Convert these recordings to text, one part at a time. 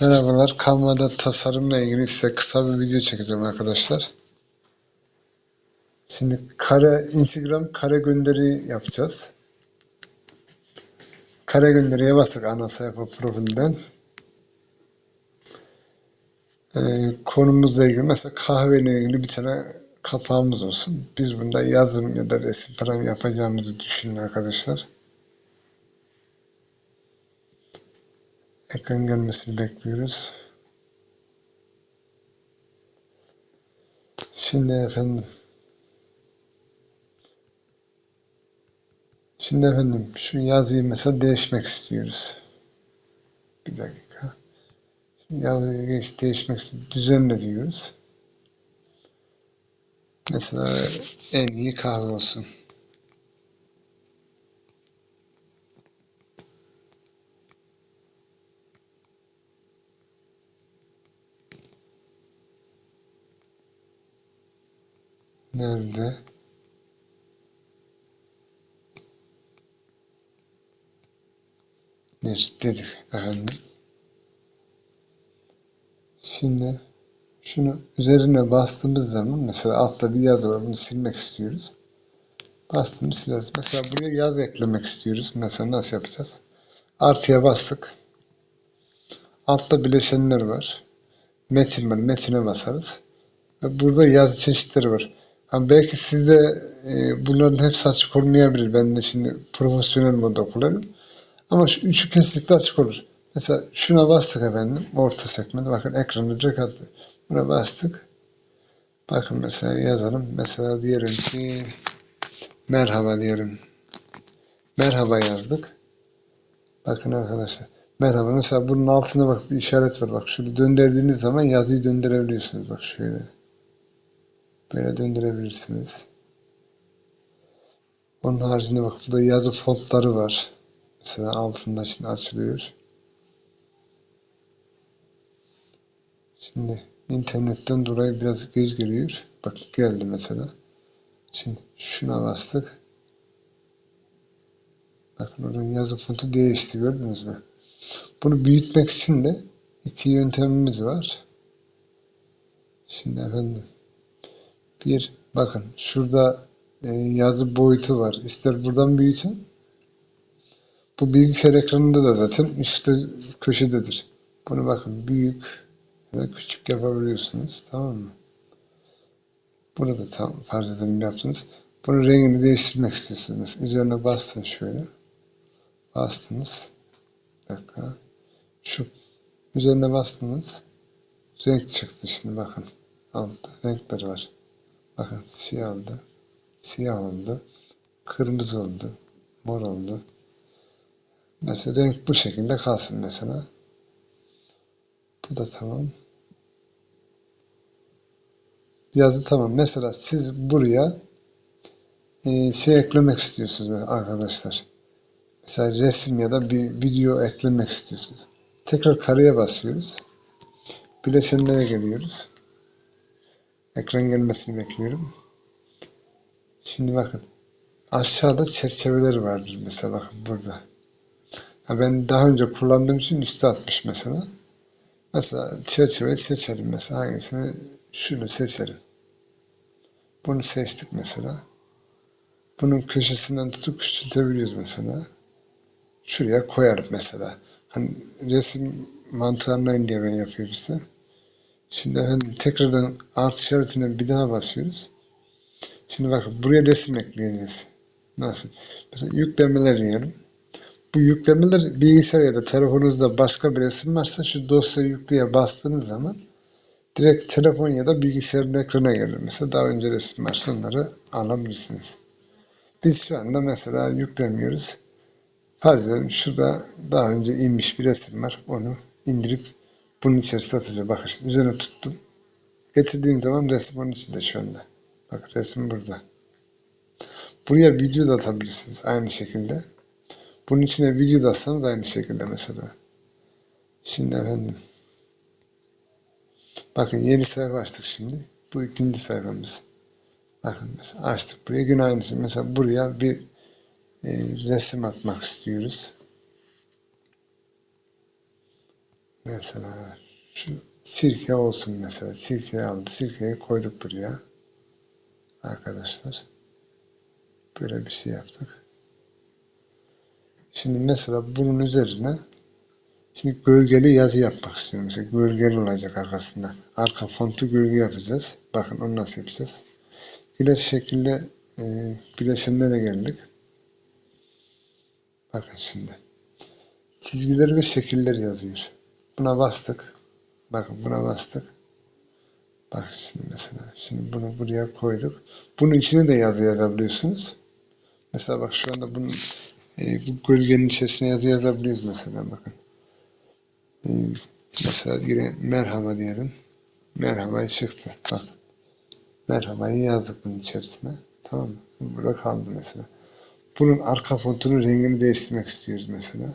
Merhabalar, Canva'da tasarımla ilgili size kısa bir video çekeceğim arkadaşlar. Şimdi kare, Instagram kare gönderi yapacağız. Kare gönderiye bastık ana sayfa profilden. Ee, konumuzla ilgili mesela kahveyle ilgili bir tane kapağımız olsun. Biz bunda yazım ya da resim falan yapacağımızı düşünün arkadaşlar. Ekran gelmesini bekliyoruz. Şimdi efendim. Şimdi efendim şu yazıyı mesela değişmek istiyoruz. Bir dakika. Yazıyı geç, değişmek istiyoruz. Düzenle diyoruz. Mesela en iyi kahve olsun. Nerede? Bir dedik efendim. Şimdi şunu üzerine bastığımız zaman mesela altta bir yazı var. Bunu silmek istiyoruz. Bastığımız sileriz. Mesela buraya yaz eklemek istiyoruz. Mesela nasıl yapacağız? Artıya bastık. Altta bileşenler var. Metin var. Metine basarız. Ve burada yazı çeşitleri var. Ha belki sizde e, bunların hepsi açık olmayabilir. Ben de şimdi profesyonel modda kullanıyorum. Ama şu üçü kesinlikle açık olur. Mesela şuna bastık efendim. Orta sekmede. Bakın ekranı direkt attı. Buna bastık. Bakın mesela yazalım. Mesela diyelim ki merhaba diyelim. Merhaba yazdık. Bakın arkadaşlar. Merhaba. Mesela bunun altında bak bir işaret var. Bak şunu döndürdüğünüz zaman yazıyı döndürebiliyorsunuz. Bak şöyle. Böyle döndürebilirsiniz. Onun haricinde bak burada yazı fontları var. Mesela altında şimdi açılıyor. Şimdi internetten dolayı biraz göz görüyor. Bak geldi mesela. Şimdi şuna bastık. Bakın oradan yazı fontu değişti gördünüz mü? Bunu büyütmek için de iki yöntemimiz var. Şimdi efendim bir bakın şurada e, yazı boyutu var. İster buradan büyütün. Bu bilgisayar ekranında da zaten üstte köşededir. Bunu bakın büyük ya küçük yapabiliyorsunuz. Tamam mı? Burada tam farz edelim yaptınız. Bunun rengini değiştirmek istiyorsunuz. Üzerine bastın şöyle. Bastınız. Bir dakika. Şu üzerine bastınız. Renk çıktı şimdi bakın. Altta renkler var. Bakın siyah oldu. Siyah oldu. Kırmızı oldu. Mor oldu. Mesela renk bu şekilde kalsın mesela. Bu da tamam. Yazı tamam. Mesela siz buraya e, şey eklemek istiyorsunuz arkadaşlar. Mesela resim ya da bir video eklemek istiyorsunuz. Tekrar kareye basıyoruz. Bileşenlere geliyoruz. Ekran gelmesini bekliyorum. Şimdi bakın. Aşağıda çerçeveler vardır mesela bakın burada. Ha ben daha önce kullandığım için üstte atmış mesela. Mesela çerçeveyi seçelim mesela hangisini? Şunu seçelim. Bunu seçtik mesela. Bunun köşesinden tutup küçültebiliyoruz mesela. Şuraya koyarım mesela. Hani resim mantığı anlayın diye ben yapıyorum size. Şimdi efendim tekrardan artı işaretine bir daha basıyoruz. Şimdi bakın buraya resim ekleyeceğiz. Nasıl? Mesela yüklemeler diyelim. Bu yüklemeler bilgisayar ya da telefonunuzda başka bir resim varsa şu dosya yükleye bastığınız zaman direkt telefon ya da bilgisayarın ekrana gelir. Mesela daha önce resim varsa onları alabilirsiniz. Biz şu anda mesela yüklemiyoruz. Farz edelim şurada daha önce inmiş bir resim var. Onu indirip bunun içerisine atacağım. Bakın üzerine tuttum. Getirdiğim zaman resim onun içinde şu anda. Bak resim burada. Buraya video da atabilirsiniz aynı şekilde. Bunun içine video da atsanız aynı şekilde mesela. Şimdi efendim. Bakın yeni sayfa açtık şimdi. Bu ikinci sayfamız. Bakın mesela açtık. Buraya yine aynısı. Mesela buraya bir e, resim atmak istiyoruz. Mesela şu sirke olsun mesela. Sirkeyi aldı. Sirkeyi koyduk buraya. Arkadaşlar. Böyle bir şey yaptık. Şimdi mesela bunun üzerine şimdi gölgeli yazı yapmak istiyorum. Mesela gölgeli olacak arkasında. Arka fontu gölge yapacağız. Bakın onu nasıl yapacağız. Bileş şekilde e, bileşenlere geldik. Bakın şimdi. Çizgiler ve şekiller yazıyor. Buna bastık. Bakın buna bastık. Bak şimdi mesela. Şimdi bunu buraya koyduk. Bunun içine de yazı yazabiliyorsunuz. Mesela bak şu anda bunun e, bu gölgenin içerisine yazı yazabiliyoruz mesela bakın. E, mesela yine merhaba diyelim. Merhaba çıktı. Bak. Merhabayı yazdık bunun içerisine. Tamam mı? Bu Burada kaldı mesela. Bunun arka fontunun rengini değiştirmek istiyoruz mesela.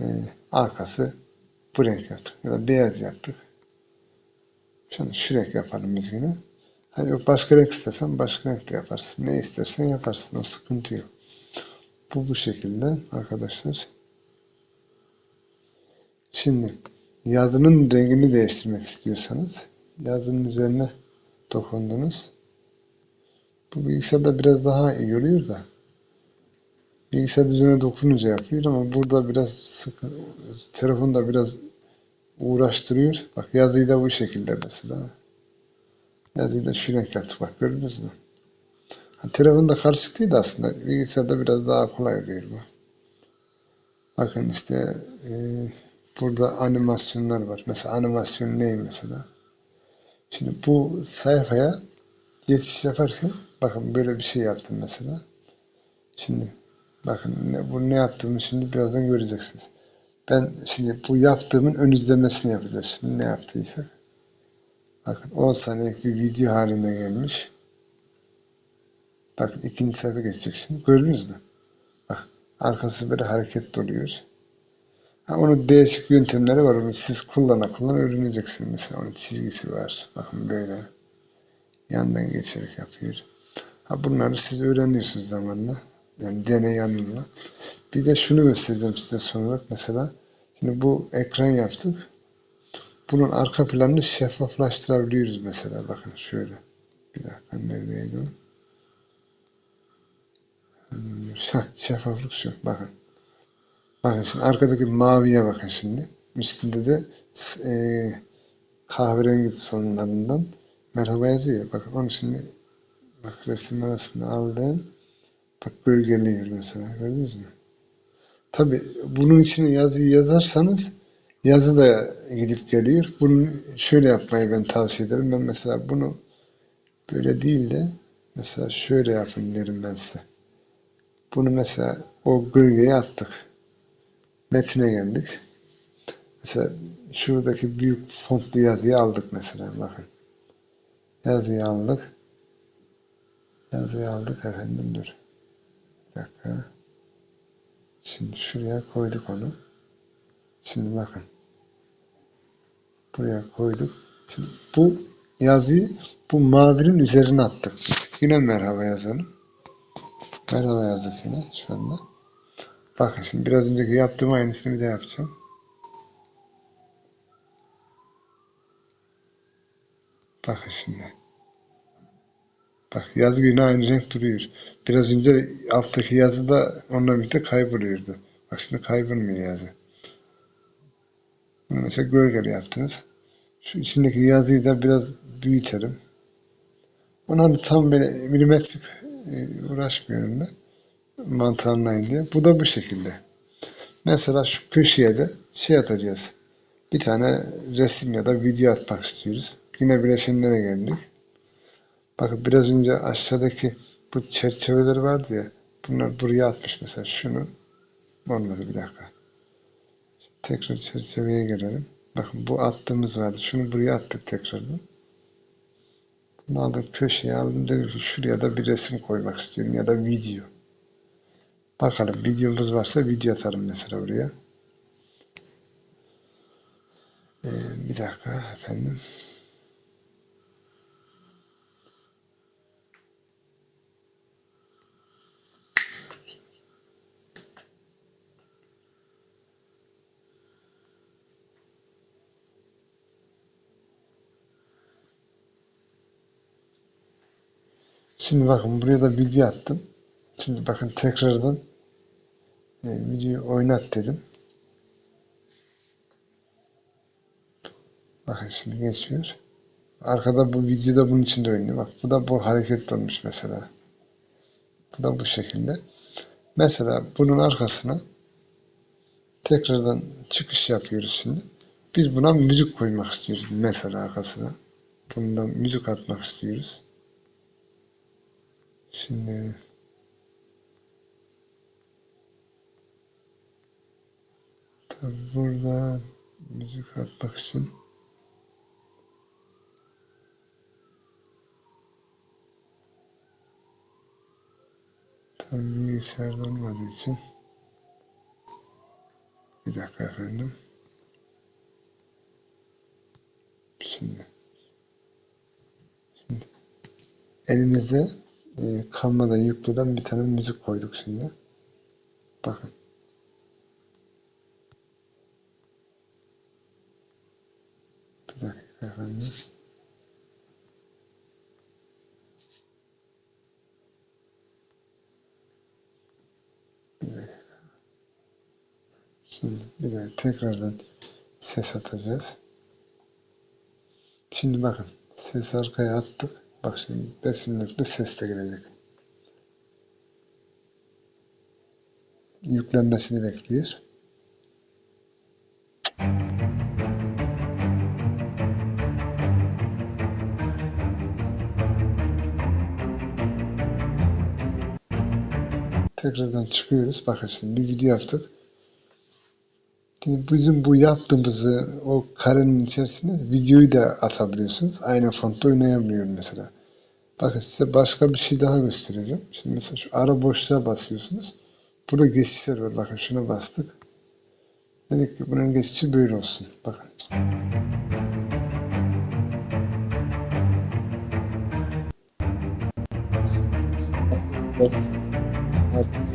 E, arkası bu renk yaptık. Ya da beyaz yaptık. Şunu şu renk yapalım biz yine. Hani başka renk istesen başka renk de yaparsın. Ne istersen yaparsın. O sıkıntı yok. Bu bu şekilde arkadaşlar. Şimdi yazının rengini değiştirmek istiyorsanız yazının üzerine dokundunuz. Bu bilgisayarda biraz daha iyi oluyor da bilgisayar üzerine dokununca yapıyor ama burada biraz sıkı, telefonda biraz uğraştırıyor. Bak yazıyı da bu şekilde mesela. Yazıyı da şu renk yaptık bak gördünüz mü? Ha, telefonda karışık değil aslında. Bilgisayarda biraz daha kolay oluyor bu. Bakın işte e, burada animasyonlar var. Mesela animasyon ne mesela? Şimdi bu sayfaya geçiş yaparken bakın böyle bir şey yaptım mesela. Şimdi bakın ne, bu ne yaptığımı şimdi birazdan göreceksiniz. Ben şimdi bu yaptığımın ön izlemesini yapacağız. Şimdi ne yaptıysak. Bakın 10 saniyelik bir video haline gelmiş. Bakın ikinci sayfa geçecek şimdi. Gördünüz mü? Bak arkası böyle hareket oluyor. Ha, onun değişik yöntemleri var. Onu siz kullana kullana öğreneceksiniz. Mesela onun çizgisi var. Bakın böyle. Yandan geçerek yapıyor. Ha, bunları siz öğreniyorsunuz zamanla. Yani deney yanıyla. Bir de şunu göstereceğim size son olarak. Mesela şimdi bu ekran yaptık. Bunun arka planını şeffaflaştırabiliyoruz mesela. Bakın şöyle. Bir dakika neredeydi o? Heh, şeffaflık şu. Bakın. Bakın şimdi arkadaki maviye bakın şimdi. Üstünde de e, kahverengi tonlarından merhaba yazıyor. Bakın onu şimdi bak resim arasında aldım. Bak gölgeliyor mesela. Gördünüz mü? Tabi bunun içine yazıyı yazarsanız yazı da gidip geliyor. Bunu şöyle yapmayı ben tavsiye ederim. Ben mesela bunu böyle değil de mesela şöyle yapın derim ben size. Bunu mesela o gölgeye attık. Metine geldik. Mesela şuradaki büyük fontlu yazıyı aldık mesela bakın. Yazıyı aldık. Yazıyı aldık efendim dur. Dakika. Şimdi şuraya koyduk onu. Şimdi bakın. Buraya koyduk. Şimdi bu yazıyı bu mavinin üzerine attık. Yine merhaba yazalım. Merhaba yazdık yine şu anda. Bakın şimdi biraz önceki yaptığım aynısını bir de yapacağım. Bakın şimdi. Bak yazı yine aynı renk duruyor. Biraz önce alttaki yazı da onunla birlikte kayboluyordu. Bak şimdi kaybolmuyor yazı. Bunu mesela gölgeli yaptınız. Şu içindeki yazıyı da biraz büyütelim. Ona hani tam böyle milimetrik e, uğraşmıyorum ben. Mantığı anlayın diye. Bu da bu şekilde. Mesela şu köşeye de şey atacağız. Bir tane resim ya da video atmak istiyoruz. Yine bileşenlere geldik. Bakın biraz önce aşağıdaki bu çerçeveler vardı ya. Bunlar buraya atmış mesela şunu. Olmadı bir dakika. Tekrar çerçeveye gelelim. Bakın bu attığımız vardı. Şunu buraya attık tekrardan. Bunu aldım köşeye aldım dedim ki şuraya da bir resim koymak istiyorum ya da video. Bakalım videomuz varsa video atalım mesela buraya. Ee, bir dakika efendim. Şimdi bakın buraya da video attım. Şimdi bakın tekrardan e, videoyu oynat dedim. Bakın şimdi geçiyor. Arkada bu videoda bunun içinde oynuyor. Bak bu da bu hareket olmuş mesela. Bu da bu şekilde. Mesela bunun arkasına tekrardan çıkış yapıyoruz şimdi. Biz buna müzik koymak istiyoruz mesela arkasına. Bundan müzik atmak istiyoruz. Şimdi tabi burada müzik atmak için tabi bilgisayarda olmadığı için bir dakika efendim. Şimdi, şimdi elimizde e, Canva'da yükleden bir tane müzik koyduk şimdi. Bakın. Bir dakika efendim. Şimdi bir de tekrardan ses atacağız. Şimdi bakın ses arkaya attık. Bak şimdi resimlerde ses de gelecek. Yüklenmesini bekliyor. Tekrardan çıkıyoruz. Bakın şimdi yaptık. Şimdi bizim bu yaptığımızı o karenin içerisine videoyu da atabiliyorsunuz. Aynı fontta oynayabiliyorum mesela. Bakın size başka bir şey daha göstereceğim. Şimdi mesela şu ara boşluğa basıyorsunuz. Burada geçişler var. Bakın şuna bastık. Dedik ki bunun geçişi böyle olsun. Bakın. Şimdi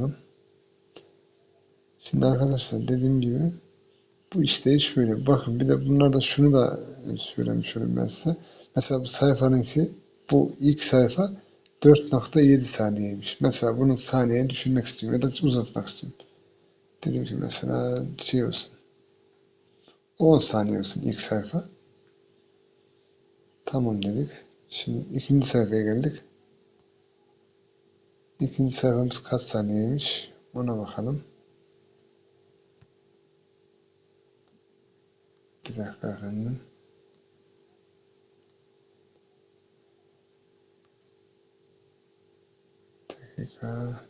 da kapatalım. Şimdi arkadaşlar dediğim gibi bu işte şöyle. Bakın bir de bunlarda şunu da söylemiş olayım ben size. Mesela bu sayfanınki bu ilk sayfa 4.7 saniyeymiş. Mesela bunu saniyeye düşürmek istiyorum ya da uzatmak istiyorum. Dedim ki mesela şey olsun. 10 saniye olsun ilk sayfa. Tamam dedik. Şimdi ikinci sayfaya geldik. İkinci sayfamız kaç saniyeymiş? Ona bakalım. Bir dakika efendim. Dakika.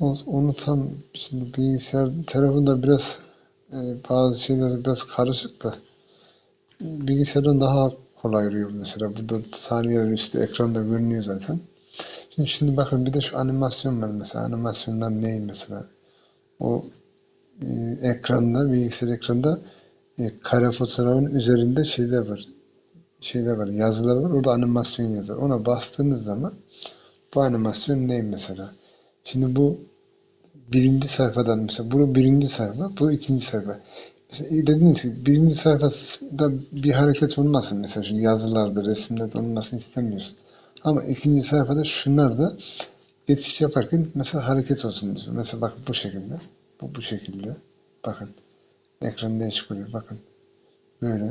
Onu tam şimdi bilgisayar telefonda biraz e, bazı şeyler biraz karışık da bilgisayardan daha kolay yürüyor mesela. Burada saniyeler üstü ekranda görünüyor zaten. Şimdi, şimdi bakın bir de şu animasyon var mesela. Animasyonlar ne mesela? O e, ekranda, bilgisayar ekranda e, kare fotoğrafın üzerinde şeyler var. Şeyler var, yazılar var. Orada animasyon yazar. Ona bastığınız zaman bu animasyon ne mesela? Şimdi bu birinci sayfadan mesela bu birinci sayfa, bu ikinci sayfa. Mesela dediğiniz gibi birinci sayfada bir hareket olmasın mesela şu yazılarda, resimlerde olmasını istemiyorsun. Ama ikinci sayfada şunlar da geçiş yaparken mesela hareket olsun diyorsun. Mesela bakın bu şekilde. Bu bu şekilde. Bakın. Ekran değişik oluyor. Bakın. Böyle.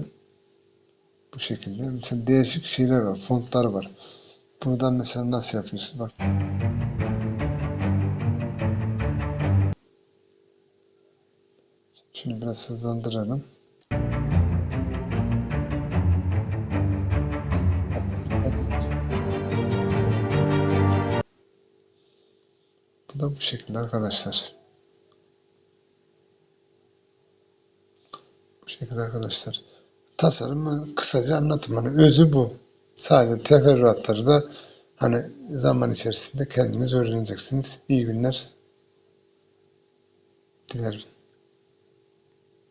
Bu şekilde. Mesela değişik şeyler var. Fontlar var. Buradan mesela nasıl yapıyorsun? Bak. Şimdi biraz hızlandıralım. Bu da bu şekilde arkadaşlar. Bu şekilde arkadaşlar. Tasarımı kısaca anlatım. Hani özü bu. Sadece teferruatları da Hani zaman içerisinde kendiniz öğreneceksiniz. İyi günler dilerim.